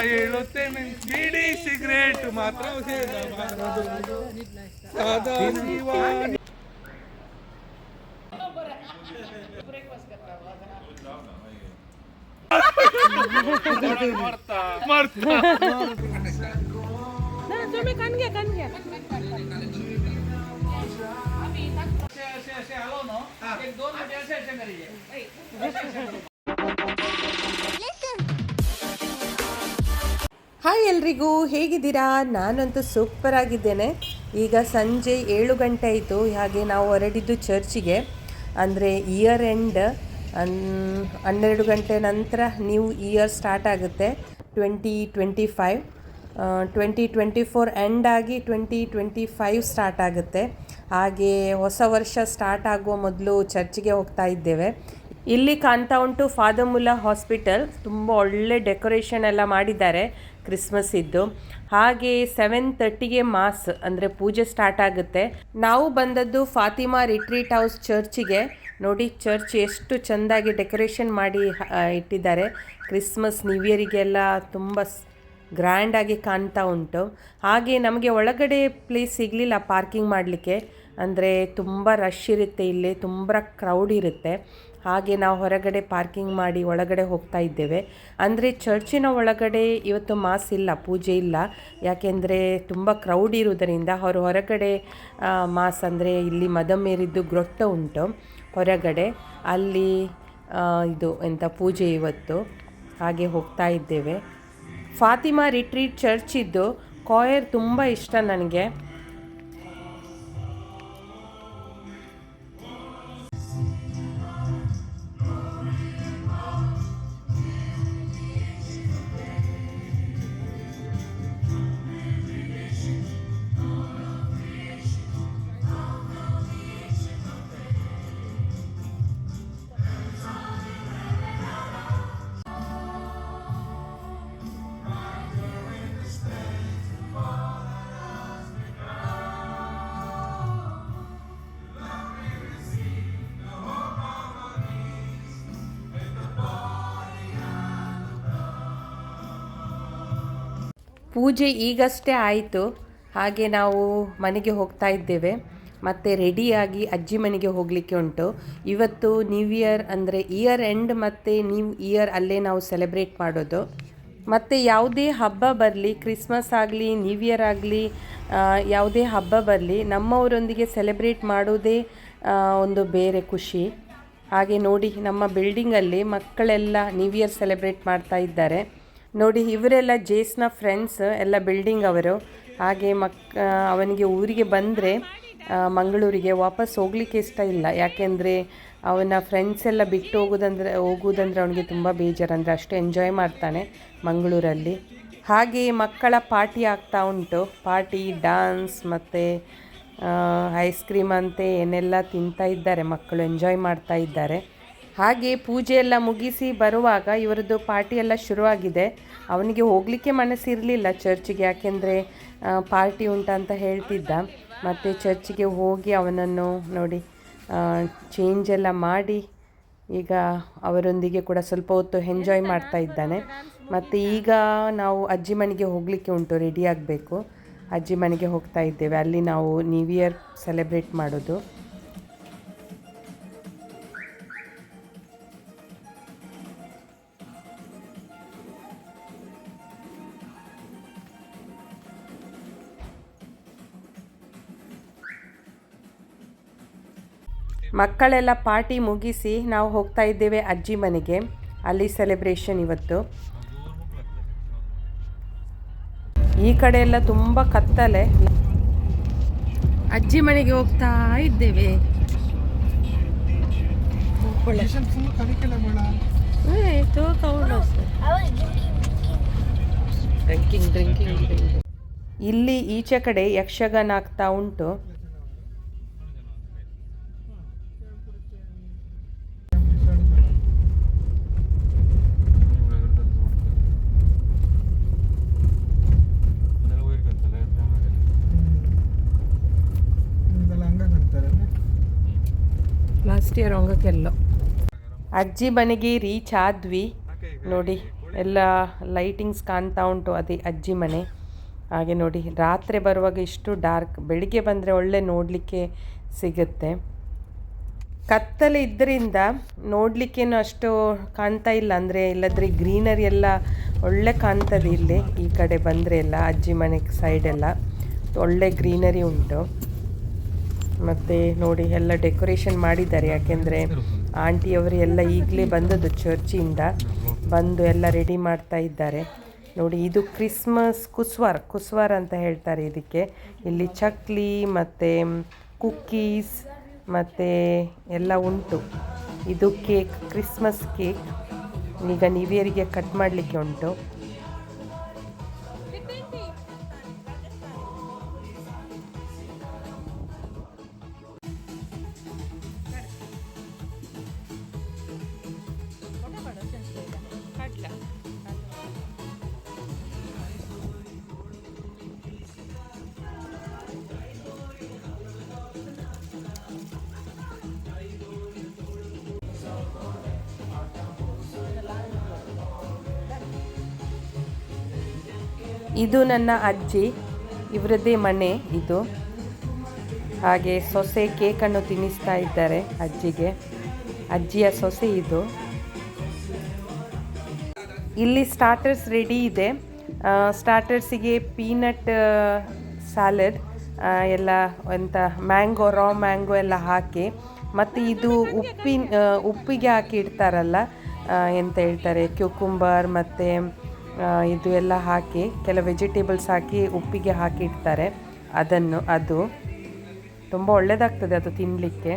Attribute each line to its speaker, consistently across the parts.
Speaker 1: ಹೇಳುತ್ತೇನೆ ಬಿಡಿ ಸಿಗರೇಟ್ ಮಾತ್ರ
Speaker 2: ಹಾಯ್ ಎಲ್ರಿಗೂ, ಹೇಗಿದ್ದೀರಾ? ನಾನಂತೂ ಸೂಪರ್ ಆಗಿದ್ದೇನೆ. ಈಗ ಸಂಜೆ ಏಳು ಗಂಟೆ ಆಯಿತು. ಹಾಗೆ ನಾವು ಹೊರಡಿದ್ದು ಚರ್ಚಿಗೆ ಅಂದರೆ ಇಯರ್ ಎಂಡ್ ಅನ್, ಹನ್ನೆರಡು ಗಂಟೆ ನಂತರ ನ್ಯೂ ಇಯರ್ ಸ್ಟಾರ್ಟ್ ಆಗುತ್ತೆ. Twenty twenty five twenty twenty four end ಆಗಿ ಟ್ವೆಂಟಿ ಟ್ವೆಂಟಿ ಫೈವ್ ಸ್ಟಾರ್ಟ್ ಆಗುತ್ತೆ. ಹಾಗೆ ಹೊಸ ವರ್ಷ ಸ್ಟಾರ್ಟ್ ಆಗುವ ಮೊದಲು ಚರ್ಚಿಗೆ ಹೋಗ್ತಾ ಇದ್ದೇವೆ. ಇಲ್ಲಿ ಕಾಣ್ತಾ ಉಂಟು ಫಾದಮುಲ್ಲಾ ಹಾಸ್ಪಿಟಲ್ ತುಂಬ ಒಳ್ಳೆ ಡೆಕೋರೇಷನ್ ಎಲ್ಲ ಮಾಡಿದ್ದಾರೆ. ಕ್ರಿಸ್ಮಸ್ ಇದ್ದು, ಹಾಗೆ ಸೆವೆನ್ ತರ್ಟಿಗೆ ಮಾಸ್ ಅಂದರೆ ಪೂಜೆ ಸ್ಟಾರ್ಟ್ ಆಗುತ್ತೆ. ನಾವು ಬಂದದ್ದು ಫಾತಿಮಾ ರಿಟ್ರೀಟ್ ಹೌಸ್ ಚರ್ಚಿಗೆ ನೋಡಿ ಚರ್ಚ್ ಎಷ್ಟು ಚೆಂದಾಗಿ ಡೆಕೋರೇಷನ್ ಮಾಡಿ ಇಟ್ಟಿದ್ದಾರೆ. ಕ್ರಿಸ್ಮಸ್ ನ್ಯೂ ಇಯರಿಗೆಲ್ಲ ತುಂಬ ಗ್ರ್ಯಾಂಡಾಗಿ ಕಾಣ್ತಾ ಉಂಟು. ಹಾಗೆ ನಮಗೆ ಒಳಗಡೆ ಪ್ಲೇಸ್ ಸಿಗಲಿಲ್ಲ ಪಾರ್ಕಿಂಗ್ ಮಾಡಲಿಕ್ಕೆ. ಅಂದರೆ ತುಂಬ ರಶ್ ಇರುತ್ತೆ ಇಲ್ಲಿ, ತುಂಬ ಕ್ರೌಡ್ ಇರುತ್ತೆ. ಹಾಗೆ ನಾವು ಹೊರಗಡೆ ಪಾರ್ಕಿಂಗ್ ಮಾಡಿ ಒಳಗಡೆ ಹೋಗ್ತಾ ಇದ್ದೇವೆ. ಅಂದರೆ ಚರ್ಚಿನ ಒಳಗಡೆ ಇವತ್ತು ಮಾಸ್ ಇಲ್ಲ, ಪೂಜೆ ಇಲ್ಲ. ಯಾಕೆಂದರೆ ತುಂಬ ಕ್ರೌಡ್ ಇರುವುದರಿಂದ ಅವರು ಹೊರಗಡೆ ಮಾಸ್ ಅಂದರೆ ಇಲ್ಲಿ ಮದಮೇರಿದ್ದು ಗ್ರೊಟ್ಟ ಉಂಟು. ಹೊರಗಡೆ ಅಲ್ಲಿ ಇದು ಎಂಥ ಪೂಜೆ ಇವತ್ತು. ಹಾಗೆ ಹೋಗ್ತಾ ಇದ್ದೇವೆ. ಫಾತಿಮಾ ರಿಟ್ರೀಟ್ ಚರ್ಚಿದ್ದು ಕಾಯರ್ ತುಂಬ ಇಷ್ಟ ನನಗೆ. ಪೂಜೆ ಈಗಷ್ಟೇ ಆಯಿತು. ಹಾಗೆ ನಾವು ಮನೆಗೆ ಹೋಗ್ತಾ ಇದ್ದೇವೆ. ಮತ್ತು ರೆಡಿಯಾಗಿ ಅಜ್ಜಿ ಮನೆಗೆ ಹೋಗಲಿಕ್ಕೆ ಉಂಟು. ಇವತ್ತು ನ್ಯೂ ಇಯರ್ ಅಂದರೆ ಇಯರ್ ಎಂಡ್ ಮತ್ತು ನ್ಯೂ ಇಯರ್ ಅಲ್ಲೇ ನಾವು ಸೆಲೆಬ್ರೇಟ್ ಮಾಡೋದು. ಮತ್ತು ಯಾವುದೇ ಹಬ್ಬ ಬರಲಿ ಕ್ರಿಸ್ಮಸ್ ಆಗಲಿ ನ್ಯೂ ಇಯರ್ ಆಗಲಿ ಯಾವುದೇ ಹಬ್ಬ ಬರಲಿ ನಮ್ಮವರೊಂದಿಗೆ ಸೆಲೆಬ್ರೇಟ್ ಮಾಡೋದೇ ಒಂದು ಬೇರೆ ಖುಷಿ. ಹಾಗೆ ನೋಡಿ ನಮ್ಮ ಬಿಲ್ಡಿಂಗಲ್ಲಿ ಮಕ್ಕಳೆಲ್ಲ ನ್ಯೂ ಇಯರ್ ಸೆಲೆಬ್ರೇಟ್ ಮಾಡ್ತಾ ಇದ್ದಾರೆ. ನೋಡಿ, ಇವರೆಲ್ಲ ಜೇಸ್ನ ಫ್ರೆಂಡ್ಸ್ ಎಲ್ಲ ಬಿಲ್ಡಿಂಗ್ ಅವರು. ಹಾಗೆ ಮಕ್ ಅವನಿಗೆ ಊರಿಗೆ ಬಂದರೆ ಮಂಗಳೂರಿಗೆ ವಾಪಸ್ ಹೋಗ್ಲಿಕ್ಕೆ ಇಷ್ಟ ಇಲ್ಲ. ಯಾಕೆಂದರೆ, ಅವನ ಫ್ರೆಂಡ್ಸ್ ಎಲ್ಲ ಬಿಟ್ಟು ಹೋಗೋದಂದ್ರೆ ಹೋಗುವುದಂದ್ರೆ ಅವನಿಗೆ ತುಂಬ ಬೇಜಾರಂದರೆ ಅಷ್ಟು ಎಂಜಾಯ್ ಮಾಡ್ತಾನೆ ಮಂಗಳೂರಲ್ಲಿ. ಹಾಗೆ ಮಕ್ಕಳ ಪಾರ್ಟಿ ಆಗ್ತಾ ಉಂಟು. ಪಾರ್ಟಿ ಡಾನ್ಸ್ ಮತ್ತು ಐಸ್ ಕ್ರೀಮ್ ಅಂತೆ, ಏನೆಲ್ಲ ತಿಂತಾ ಇದ್ದಾರೆ. ಮಕ್ಕಳು ಎಂಜಾಯ್ ಮಾಡ್ತಾ ಇದ್ದಾರೆ. ಹಾಗೆ ಪೂಜೆ ಎಲ್ಲ ಮುಗಿಸಿ ಬರುವಾಗ ಇವರದ್ದು ಪಾರ್ಟಿ ಎಲ್ಲ ಶುರುವಾಗಿದೆ. ಅವನಿಗೆ ಹೋಗಲಿಕ್ಕೆ ಮನಸ್ಸಿರಲಿಲ್ಲ ಚರ್ಚಿಗೆ, ಯಾಕೆಂದರೆ ಪಾರ್ಟಿ ಉಂಟಂತ ಹೇಳ್ತಿದ್ದ. ಮತ್ತು ಚರ್ಚಿಗೆ ಹೋಗಿ ಅವನನ್ನು ನೋಡಿ ಚೇಂಜ್ ಎಲ್ಲ ಮಾಡಿ ಈಗ ಅವರೊಂದಿಗೆ ಕೂಡ ಸ್ವಲ್ಪ ಹೊತ್ತು ಎಂಜಾಯ್ ಮಾಡ್ತಾ ಇದ್ದಾನೆ. ಮತ್ತು ಈಗ ನಾವು ಅಜ್ಜಿ ಮನೆಗೆ ಹೋಗಲಿಕ್ಕೆ ಉಂಟು ರೆಡಿ ಆಗಬೇಕು. ಅಜ್ಜಿ ಮನೆಗೆ ಹೋಗ್ತಾ ಇದ್ದೇವೆ. ಅಲ್ಲಿ ನಾವು ನ್ಯೂ ಇಯರ್ ಸೆಲೆಬ್ರೇಟ್ ಮಾಡೋದು. ಮಕ್ಕಳೆಲ್ಲ ಪಾರ್ಟಿ ಮುಗಿಸಿ ನಾವು ಹೋಗ್ತಾ ಇದ್ದೇವೆ ಅಜ್ಜಿ ಮನೆಗೆ. ಅಲ್ಲಿ ಸೆಲೆಬ್ರೇಷನ್ ಇವತ್ತು. ಈ ಕಡೆ ಎಲ್ಲ ತುಂಬ ಕತ್ತಲೆ. ಅಜ್ಜಿ ಮನೆಗೆ ಹೋಗ್ತಾ ಇದ್ದೇವೆ. ಇಲ್ಲಿ ಈಚೆ ಕಡೆ ಯಕ್ಷಗಾನ ಆಗ್ತಾ ಉಂಟು. ಲಾಸ್ಟ್ ಇಯರ್ ಅಜ್ಜಿ ಮನೆಗೆ ರೀಚ್ ಆದ್ವಿ. ನೋಡಿ, ಎಲ್ಲ ಲೈಟಿಂಗ್ಸ್ ಕಾಣ್ತಾ ಉಂಟು ಅದೇ ಅಜ್ಜಿ ಮನೆ. ಹಾಗೆ ನೋಡಿ, ರಾತ್ರಿ ಬರುವಾಗ ಇಷ್ಟು ಡಾರ್ಕ್ ಬೆಳಿಗ್ಗೆ ಬಂದರೆ ಒಳ್ಳೆ ನೋಡಲಿಕ್ಕೆ ಸಿಗುತ್ತೆ. ಕತ್ತಲೆ ಇದ್ದರಿಂದ ನೋಡಲಿಕ್ಕೇನು ಅಷ್ಟು ಕಾಣ್ತಾ ಇಲ್ಲ. ಅಂದರೆ ಇಲ್ಲದ್ರೆ ಗ್ರೀನರಿ ಎಲ್ಲ ಒಳ್ಳೆ ಕಾಣ್ತದೆ ಇಲ್ಲಿ ಈ ಕಡೆ ಬಂದರೆ ಎಲ್ಲ ಅಜ್ಜಿ ಮನೆ ಸೈಡೆಲ್ಲ ಒಳ್ಳೆ ಗ್ರೀನರಿ ಉಂಟು. ಮತ್ತು ನೋಡಿ ಎಲ್ಲ ಡೆಕೋರೇಷನ್ ಮಾಡಿದ್ದಾರೆ. ಯಾಕೆಂದರೆ ಆಂಟಿಯವರು ಎಲ್ಲ ಈಗಲೇ ಬಂದದ್ದು ಚರ್ಚಿಂದ ಬಂದು ಎಲ್ಲ ರೆಡಿ ಮಾಡ್ತಾ ಇದ್ದಾರೆ. ನೋಡಿ ಇದು ಕ್ರಿಸ್ಮಸ್ ಕುಸ್ವಾರ್ ಕುಸ್ವಾರ್ ಅಂತ ಹೇಳ್ತಾರೆ ಇದಕ್ಕೆ. ಇಲ್ಲಿ ಚಕ್ಲಿ ಮತ್ತು ಕುಕ್ಕೀಸ್ ಮತ್ತು ಎಲ್ಲ ಉಂಟು. ಇದು ಕೇಕ್, ಕ್ರಿಸ್ಮಸ್ ಕೇಕ್. ಈಗ ನ್ಯೂ ಕಟ್ ಮಾಡಲಿಕ್ಕೆ ಉಂಟು. ಇದು ನನ್ನ ಅಜ್ಜಿ, ಇವರದ್ದೇ ಮನೆ ಇದು. ಹಾಗೆ ಸೊಸೆ ಕೇಕನ್ನು ತಿನ್ನಿಸ್ತಾ ಇದ್ದಾರೆ ಅಜ್ಜಿಗೆ. ಅಜ್ಜಿಯ ಸೊಸೆ ಇದು. ಇಲ್ಲಿ ಸ್ಟಾರ್ಟರ್ಸ್ ರೆಡಿ ಇದೆ. ಸ್ಟಾರ್ಟರ್ಸಿಗೆ ಪೀನಟ್ ಸ್ಯಾಲಡ್ ಎಲ್ಲ ಎಂತ ಮ್ಯಾಂಗೋ ರಾ ಮ್ಯಾಂಗೋ ಎಲ್ಲ ಹಾಕಿ, ಮತ್ತು ಇದು ಉಪ್ಪಿನ ಉಪ್ಪಿಗೆ ಹಾಕಿ ಇಡ್ತಾರಲ್ಲ ಎಂತ ಹೇಳ್ತಾರೆ ಕ್ಯೂಕುಂಬರ್ ಮತ್ತು ಇದು ಎಲ್ಲ ಹಾಕಿ ಕೆಲವು ವೆಜಿಟೇಬಲ್ಸ್ ಹಾಕಿ, ಉಪ್ಪಿಗೆ ಹಾಕಿ ಇಡ್ತಾರೆ. ಅದನ್ನು, ಅದು ತುಂಬ ಒಳ್ಳೆಯದಾಗ್ತದೆ ಅದು ತಿನ್ನಲಿಕ್ಕೆ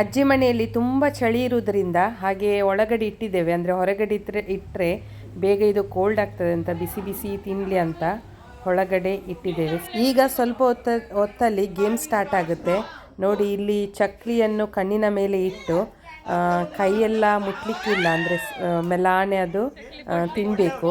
Speaker 2: ಅಜ್ಜಿ ಮನೆಯಲ್ಲಿ ತುಂಬ ಚಳಿ ಇರುವುದರಿಂದ ಹಾಗೆ ಒಳಗಡೆ ಇಟ್ಟಿದ್ದೇವೆ. ಅಂದರೆ ಹೊರಗಡೆ ಇಟ್ಟರೆ ಇಟ್ಟರೆ ಬೇಗ ಇದು ಕೋಲ್ಡ್ ಆಗ್ತದೆ ಅಂತ, ಬಿಸಿ ಬಿಸಿ ತಿನ್ನಲಿ ಅಂತ ಒಳಗಡೆ ಇಟ್ಟಿದ್ದೇವೆ. ಈಗ ಸ್ವಲ್ಪ ಹೊತ್ತ ಹೊತ್ತಲ್ಲಿ ಗೇಮ್ ಸ್ಟಾರ್ಟ್ ಆಗುತ್ತೆ. ನೋಡಿ ಇಲ್ಲಿ ಚಕ್ಲಿಯನ್ನು ಕಣ್ಣಿನ ಮೇಲೆ ಇಟ್ಟು ಕೈಯೆಲ್ಲ ಮುಟ್ಲಿಕ್ಕಿಲ್ಲ ಅಂದರೆ ಮೆಲಾನೆ ಅದು ತಿನ್ನಬೇಕು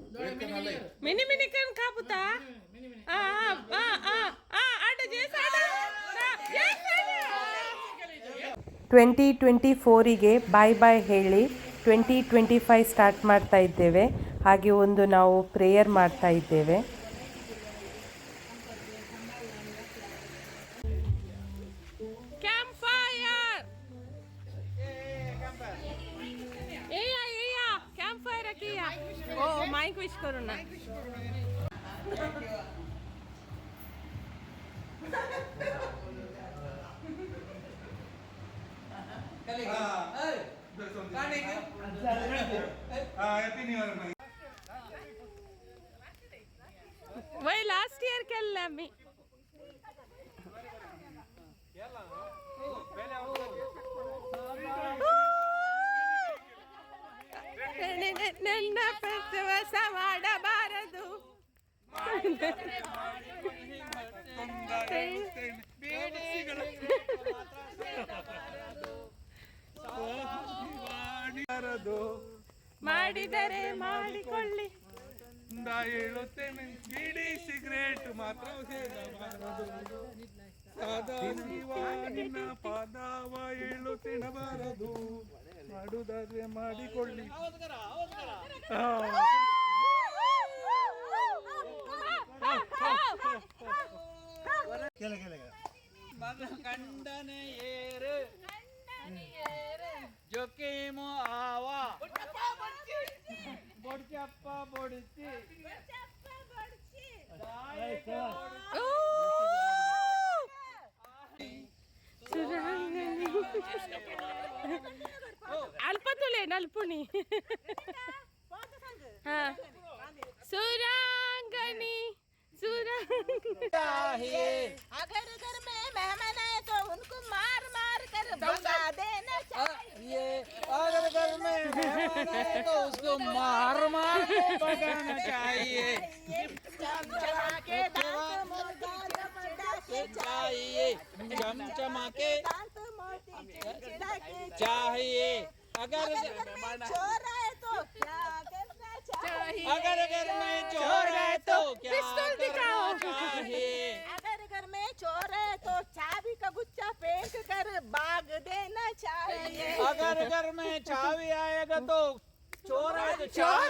Speaker 3: Ah, మిని కన్ కాపుతా ఆ ఆ ఆ ಆಟ.
Speaker 2: ಟ್ವೆಂಟಿ ಟ್ವೆಂಟಿ ಫೋರಿಗೆ ಬಾಯ್ ಬಾಯ್ ಹೇಳಿ ಟ್ವೆಂಟಿ ಟ್ವೆಂಟಿ ಫೈವ್ ಸ್ಟಾರ್ಟ್ ಮಾಡ್ತಾ ಇದ್ದೇವೆ ಹಾಗೆ ಒಂದು ನಾವು ಪ್ರೇಯರ್ ಮಾಡ್ತಾ ಇದ್ದೇವೆ
Speaker 3: ಇಲ್ಲ ಅಮ್ಮಿ ನನ್ನ ಪ್ರವಾಸ ಮಾಡಬಾರದು. ಮಾಡಿದರೆ ಮಾಡಿಕೊಳ್ಳಿ.
Speaker 1: ಇಂದ ಹೇಳುತ್ತೇನೆ ಬಿಡಿ ಸಿಗರೇಟ್ ಮಾತ್ರ ಸೇರಬಾರದು ಸದಾ ಶಿವ ನಿನ್ನ ಪಾದವ ಹೇಳು ತಿನ್ನಬಾರದು. ಮಾಡುದಾದ್ರೆ ಮಾಡಿಕೊಳ್ಳಿ. ಕಂಡನೆ ಏರು. ಜೊಕೇಮು ಆವ.
Speaker 3: బొడిచి అప్ప బొడిచి అల్పతులే నలుపుని सुरांगनी। सुरंग
Speaker 4: अगर घर में मेहमान आए तो उनको मार मार कर भगा देना चाहिए
Speaker 1: अगर घर में मेहमान आए तो उसको मार चाहिए।
Speaker 4: चमचमा के
Speaker 1: चाहिए। चमचमा के चाहिए। अगर
Speaker 4: अगर घर में चोर आए तो क्या चाहिए?
Speaker 1: अगर घर में चोर है तो क्या
Speaker 3: पिस्तौल दिखाओ।
Speaker 1: चाहिए?
Speaker 4: अगर घर में चोर है तो चाबी का गुच्छा फेंक कर भाग देना चाहिए।
Speaker 1: अगर घर में चाबी आएगा तो चोर है तो चोर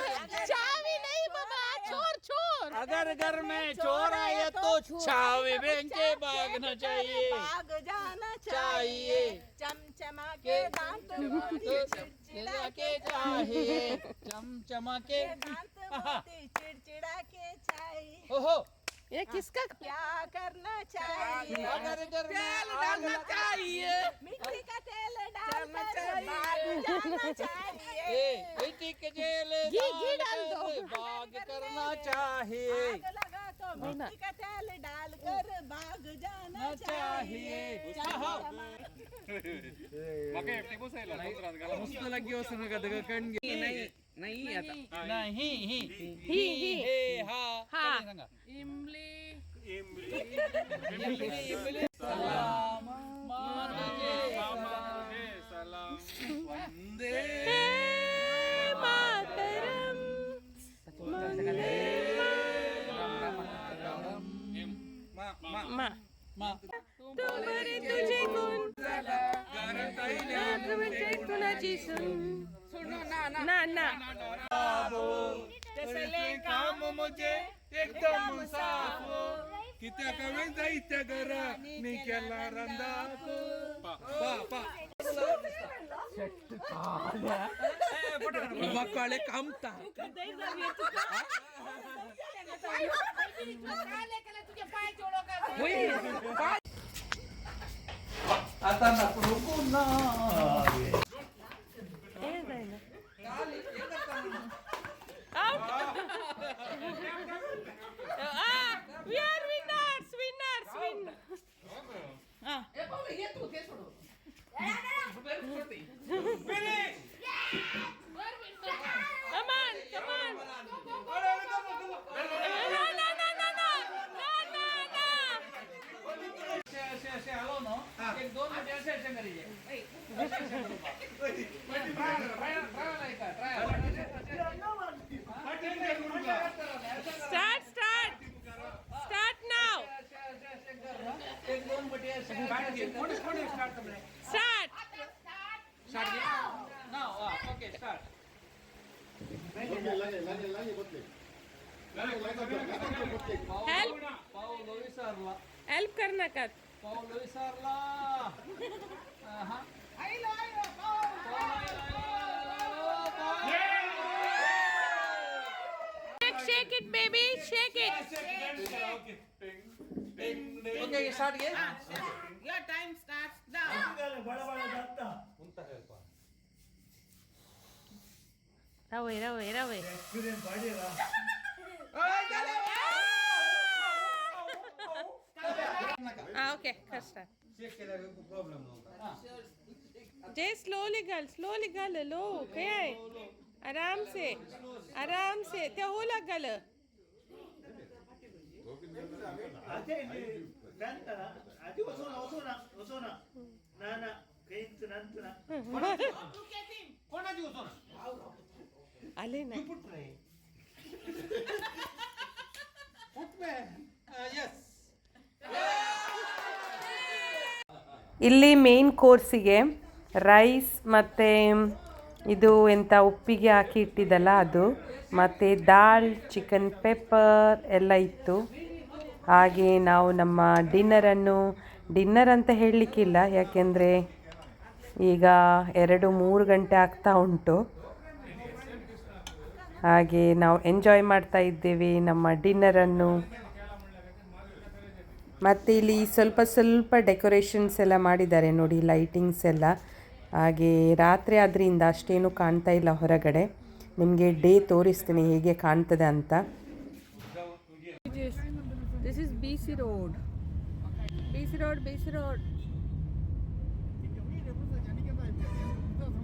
Speaker 3: चावी नहीं बाबा चोर चोर
Speaker 1: अगर घर में चोर चावी बैंक के भागना चाहिए
Speaker 4: भाग जाना
Speaker 1: चाहिए।
Speaker 4: चमचमा के दांत चिड़चिड़ा
Speaker 1: के चाहिए। चमचमा के
Speaker 4: दांत चिड़चिड़ा के चाहिए।
Speaker 1: ओहो।
Speaker 3: ये किसका?
Speaker 4: क्या करना चाहिए?
Speaker 1: में आग
Speaker 3: चाहिए।
Speaker 4: मिट्टी का तेल भाग चाहिए।
Speaker 1: मिट्टी के जेल
Speaker 3: घी- घी डाल दो।
Speaker 1: भाग करना चाहिए।
Speaker 4: मिट्टी का तेल डालकर भाग जाना
Speaker 1: चाहिए मस्त लगी हो सुन का देखो कणगे नहीं नहीं आता. नहीं. ही
Speaker 3: ही. ही
Speaker 1: हे हा
Speaker 3: हा. इमली.
Speaker 1: सलाम. कित्या कवे जायच्या घरा. मी केला रंदा पा पा मकाळे कामता आता नको ना. दोन
Speaker 5: start start okay start help help કરના
Speaker 3: કત
Speaker 1: પાઉલો વિસારલા
Speaker 3: આહા આઈલો આઈલો
Speaker 1: પાઉલો આઈલો પાઉલો
Speaker 3: shake it, baby. Shake it.
Speaker 4: Okay, start again.
Speaker 3: રવે રવે રવે Ah, okay, Krishna. Jay, slowly, girl, slowly, girl, low, okay? आराम से आराम से ते हो लागल
Speaker 1: कोणाची ಅಲ್ಲೇ
Speaker 2: ಇಲ್ಲಿ ಮೇನ್ ಕೋರ್ಸಿಗೆ ರೈಸ್ ಮತ್ತು ಇದು ಎಂಥ ಉಪ್ಪಿಗೆ ಹಾಕಿ ಇಟ್ಟಿದ್ದಲ್ಲ ಅದು ಮತ್ತು ದಾಲ್ ಚಿಕನ್ ಪೆಪ್ಪರ್ ಎಲ್ಲ ಇತ್ತು. ಹಾಗೆ ನಾವು ನಮ್ಮ ಡಿನ್ನರನ್ನು ಡಿನ್ನರ್ ಅಂತ ಹೇಳಲಿಕ್ಕಿಲ್ಲ ಯಾಕೆಂದರೆ ಈಗ ಎರಡು ಮೂರು ಗಂಟೆ ಆಗ್ತಾ ಉಂಟು. ಹಾಗೆ ನಾವು ಎಂಜಾಯ್ ಮಾಡ್ತಾ ಇದ್ದೇವೆ ನಮ್ಮ ಡಿನ್ನರನ್ನು ಮತ್ತು ಇಲ್ಲಿ ಸ್ವಲ್ಪ ಸ್ವಲ್ಪ ಡೆಕೋರೇಷನ್ಸ್ ಎಲ್ಲ ಮಾಡಿದ್ದಾರೆ ನೋಡಿ ಲೈಟಿಂಗ್ಸ್ ಎಲ್ಲ ಹಾಗೆ ರಾತ್ರಿ ಆದ್ದರಿಂದ ಅಷ್ಟೇನು ಕಾಣ್ತಾ ಇಲ್ಲ ಹೊರಗಡೆ ನಿಮಗೆ ಡೇ ತೋರಿಸ್ತೀನಿ ಹೇಗೆ ಕಾಣ್ತದೆ ಅಂತ
Speaker 3: This is B Road. Road B C Road. B C complex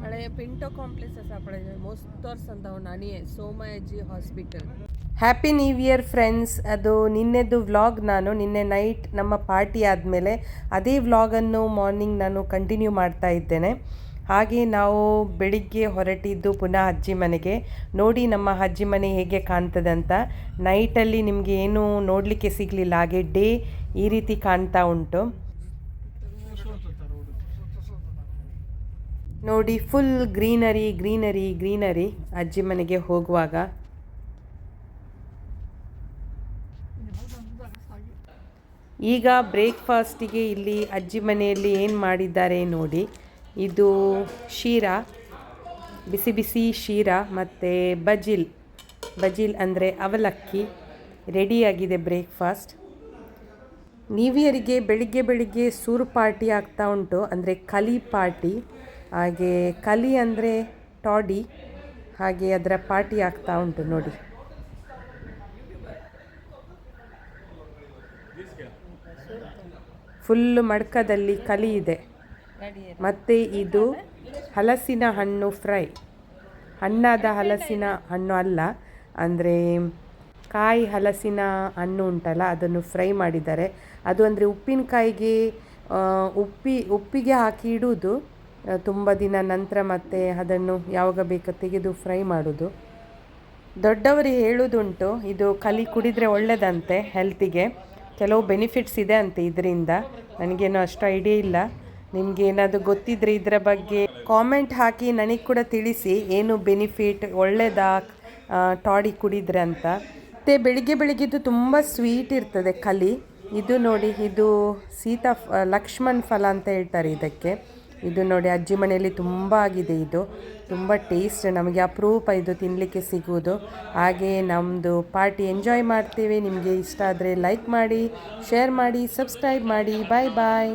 Speaker 3: ಪಡೆ ಮಸ್ತ್ ವರ್ಷ ಅಂತ ನಾನಿ Somayaji hospital.
Speaker 2: Happy new year friends ಅದು ನಿನ್ನೆದು ವ್ಲಾಗ್ ನಾನು. ನಿನ್ನೆ ನೈಟ್ ನಮ್ಮ ಪಾರ್ಟಿ ಆದಮೇಲೆ ಅದೇ ವ್ಲಾಗನ್ನು ಮಾರ್ನಿಂಗ್ ನಾನು ಕಂಟಿನ್ಯೂ ಮಾಡ್ತಾ ಇದ್ದೇನೆ. ಹಾಗೆ ನಾವು ಬೆಳಿಗ್ಗೆ ಹೊರಟಿದ್ದು ಪುನಃ ಅಜ್ಜಿ ಮನೆಗೆ. ನೋಡಿ ನಮ್ಮ ಅಜ್ಜಿ ಮನೆ ಹೇಗೆ ಕಾಣ್ತದೆ ಅಂತ. ನೈಟಲ್ಲಿ ನಿಮಗೆ ಏನೂ ನೋಡಲಿಕ್ಕೆ ಸಿಗಲಿಲ್ಲ. ಹಾಗೆ ಡೇ ಈ ರೀತಿ ಕಾಣ್ತಾ ಉಂಟು. ನೋಡಿ ಫುಲ್ ಗ್ರೀನರಿ ಗ್ರೀನರಿ ಗ್ರೀನರಿ ಅಜ್ಜಿ ಮನೆಗೆ ಹೋಗುವಾಗ. ಈಗ ಬ್ರೇಕ್ಫಾಸ್ಟಿಗೆ ಇಲ್ಲಿ ಅಜ್ಜಿ ಮನೆಯಲ್ಲಿ ಏನು ಮಾಡಿದ್ದಾರೆ ನೋಡಿ. ಇದು ಶೀರಾ, ಬಿಸಿ ಬಿಸಿ ಶೀರಾ ಮತ್ತು ಬಜಿಲ್. ಬಜಿಲ್ ಅಂದರೆ ಅವಲಕ್ಕಿ. ರೆಡಿಯಾಗಿದೆ ಬ್ರೇಕ್ಫಾಸ್ಟ್. ನೀವಿಯರಿಗೆ ಬೆಳಿಗ್ಗೆ ಬೆಳಿಗ್ಗೆ ಸೂರು ಪಾರ್ಟಿ ಆಗ್ತಾ ಉಂಟು, ಅಂದರೆ ಕಲಿ ಪಾರ್ಟಿ. ಹಾಗೆ ಕಲಿ ಅಂದರೆ ಟಾಡಿ, ಹಾಗೆ ಅದರ ಪಾರ್ಟಿ ಆಗ್ತಾ ಉಂಟು ನೋಡಿ. ಫುಲ್ ಮಡ್ಕದಲ್ಲಿ ಕಲಿ ಇದೆ. ಮತ್ತು ಇದು ಹಲಸಿನ ಹಣ್ಣು ಫ್ರೈ. ಹಣ್ಣಾದ ಹಲಸಿನ ಹಣ್ಣು ಅಲ್ಲ, ಅಂದರೆ ಕಾಯಿ ಹಲಸಿನ ಹಣ್ಣು ಉಂಟಲ್ಲ, ಅದನ್ನು ಫ್ರೈ ಮಾಡಿದ್ದಾರೆ. ಅದು ಅಂದರೆ ಉಪ್ಪಿನಕಾಯಿಗೆ ಉಪ್ಪಿ, ಉಪ್ಪಿಗೆ ಹಾಕಿ ಇಡುವುದು. ತುಂಬ ದಿನ ನಂತರ ಮತ್ತೆ ಅದನ್ನು ಯಾವಾಗ ಬೇಕೋ ತೆಗೆದು ಫ್ರೈ ಮಾಡೋದು. ದೊಡ್ಡವರು ಹೇಳುವುದುಂಟು ಇದು ಕಲಿ ಕುಡಿದರೆ ಒಳ್ಳೆಯದಂತೆ ಹೆಲ್ತಿಗೆ ಕೆಲವು ಬೆನಿಫಿಟ್ಸ್ ಇದೆ ಅಂತೆ ಇದರಿಂದ. ನನಗೇನು ಅಷ್ಟು ಐಡಿಯಾ ಇಲ್ಲ. ನಿಮಗೆ ಏನಾದರೂ ಗೊತ್ತಿದ್ರೆ ಇದರ ಬಗ್ಗೆ ಕಾಮೆಂಟ್ ಹಾಕಿ ನನಗೆ ಕೂಡ ತಿಳಿಸಿ, ಏನು ಬೆನಿಫಿಟ್ ಒಳ್ಳೆಯದಾ ಟಾಡಿ ಕುಡಿದ್ರೆ ಅಂತ. ಮತ್ತು ಬೆಳಿಗ್ಗೆ ಬೆಳಿಗ್ಗೆದು ತುಂಬ ಸ್ವೀಟ್ ಇರ್ತದೆ ಕಲಿ. ಇದು ನೋಡಿ, ಇದು ಸೀತಾ, ಲಕ್ಷ್ಮಣ್ ಫಲ ಅಂತ ಹೇಳ್ತಾರೆ ಇದಕ್ಕೆ. ಇದು ನೋಡಿ ಅಜ್ಜಿ ಮನೆಯಲ್ಲಿ ತುಂಬ ಆಗಿದೆ ಇದು. ತುಂಬ ಟೇಸ್ಟ್ ನಮಗೆ ಅಪರೂಪ ಇದು ತಿನ್ನಲಿಕ್ಕೆ ಸಿಗುವುದು. ಹಾಗೆ ನಮ್ಮದು ಪಾರ್ಟಿ ಎಂಜಾಯ್ ಮಾಡ್ತೀವಿ. ನಿಮಗೆ ಇಷ್ಟ ಆದರೆ ಲೈಕ್ ಮಾಡಿ ಶೇರ್ ಮಾಡಿ ಸಬ್ಸ್ಕ್ರೈಬ್ ಮಾಡಿ. ಬಾಯ್ ಬಾಯ್